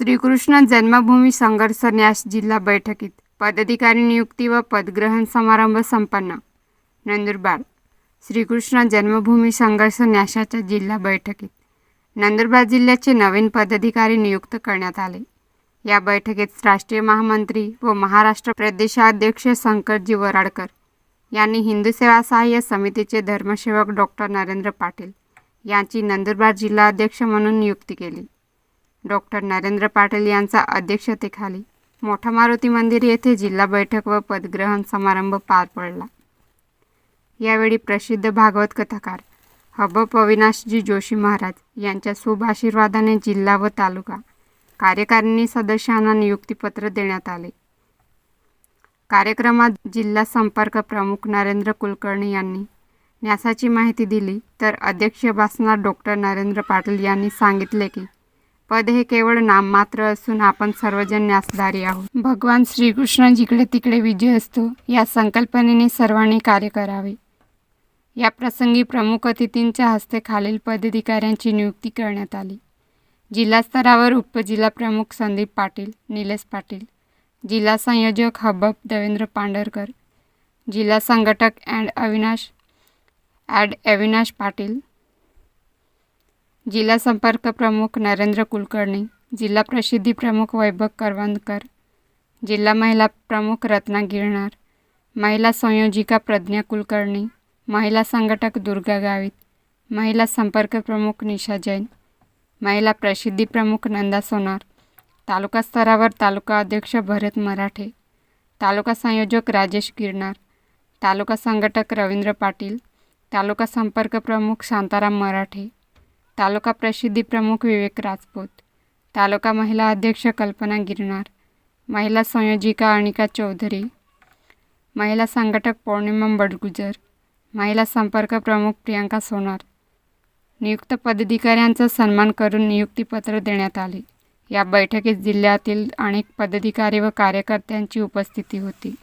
श्रीकृष्ण जन्मभूमी संघर्ष न्यास जिल्हा बैठकीत पदाधिकारी नियुक्ती व पदग्रहण समारंभ संपन्न. नंदुरबार श्रीकृष्ण जन्मभूमी संघर्ष न्यासाच्या जिल्हा बैठकीत नंदुरबार जिल्ह्याचे नवीन पदाधिकारी नियुक्त करण्यात आले. या बैठकीत राष्ट्रीय महामंत्री व महाराष्ट्र प्रदेशाध्यक्ष शंकरजी वराडकर यांनी हिंदू सेवा सहाय्य समितीचे धर्मसेवक डॉक्टर नरेंद्र पाटील यांची नंदुरबार जिल्हाध्यक्ष म्हणून नियुक्ती केली. डॉक्टर नरेंद्र पाटील यांच्या अध्यक्षतेखाली मोठा मारुती मंदिर येथे जिल्हा बैठक व पदग्रहण समारंभ पार पडला. यावेळी प्रसिद्ध भागवत कथाकार हबप अविनाशजी जोशी महाराज यांच्या शुभाशीर्वादाने जिल्हा व तालुका कार्यकारिणी सदस्यांना नियुक्तीपत्र देण्यात आले. कार्यक्रमात जिल्हा संपर्क प्रमुख नरेंद्र कुलकर्णी यांनी न्यासाची माहिती दिली तर अध्यक्ष भाषणात डॉक्टर नरेंद्र पाटील यांनी सांगितले की पद हे केवळ नाममात्र असून आपण सर्वजण न्यासधारी आहोत. भगवान श्रीकृष्ण जिकडे तिकडे विजय असतो या संकल्पनेने सर्वांनी कार्य करावे. या प्रसंगी प्रमुख अतिथींच्या हस्ते खालील पदाधिकाऱ्यांची नियुक्ती करण्यात आली. जिल्हा स्तरावर उपजिल्हा प्रमुख संदीप पाटील निलेश पाटील जिल्हा संयोजक हबब देवेंद्र पांढरकर जिल्हा संघटक अँड अविनाश ॲड अविनाश पाटील जिल्हा संपर्क प्रमुख नरेंद्र कुलकर्णी जिल्हा प्रसिद्धी प्रमुख वैभव करवंदकर जिल्हा महिला प्रमुख रत्ना गिरणार महिला संयोजिका प्रज्ञा कुलकर्णी महिला संघटक दुर्गा गावित महिला संपर्क प्रमुख निशा जैन महिला प्रसिद्धी प्रमुख नंदा सोनार तालुका स्तरावर तालुका अध्यक्ष भरत मराठे तालुका संयोजक राजेश गिरणार तालुका संघटक रवींद्र पाटील तालुका संपर्क प्रमुख शांताराम मराठे तालुका प्रसिद्धी प्रमुख विवेक राजपूत. तालुका महिला अध्यक्ष कल्पना गिरणार महिला संयोजिका अनिका चौधरी. महिला संघटक पौर्णिमा बडगुजर. महिला संपर्क प्रमुख प्रियांका सोनार. नियुक्त पदाधिकाऱ्यांचा सन्मान करून नियुक्तीपत्र देण्यात आले. या बैठकीत जिल्ह्यातील अनेक पदाधिकारी व कार्यकर्त्यांची उपस्थिती होती.